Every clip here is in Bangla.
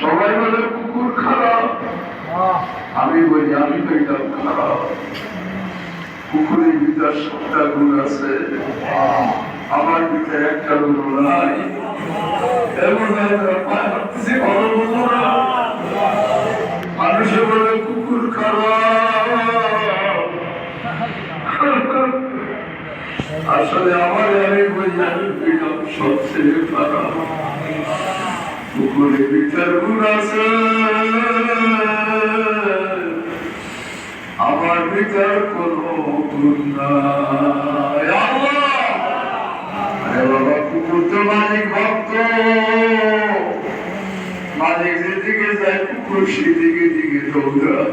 সবাই বলে কুকুর খারাপ। আমি বলি, আমি তো এটা খারাপ। কুকুরের ভিতর সবটা গুণ আছে। আমার ভিতরে একটা গুণ নাই। এমন মানুষে বলে কুকুর খারাপ। আসলে আমার আমি বলি আমি পেলাম সবচেয়ে খারাপ কুকুরের ভিতর গুণ আছে। আমার ভিতর কোনো গুণ নাই! বাবা কুকুর তো মালিক ভক্ত। মালিক যেদিকে যায় কুকুর সেদিকে দিকে দৌড়ায়।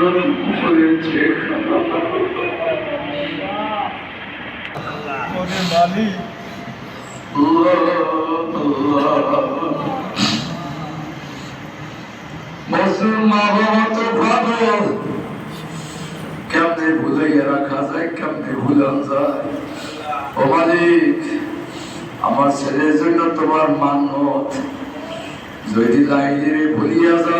তো ভালো কেমনে ভুলাইয়া রাখা যায় কেমনে ভুলান যায় ও মালিক আমার ছেলের জন্য তোমার মান্যত। যদি লাইনে ভুলিয়া যায়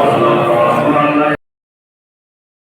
Amen.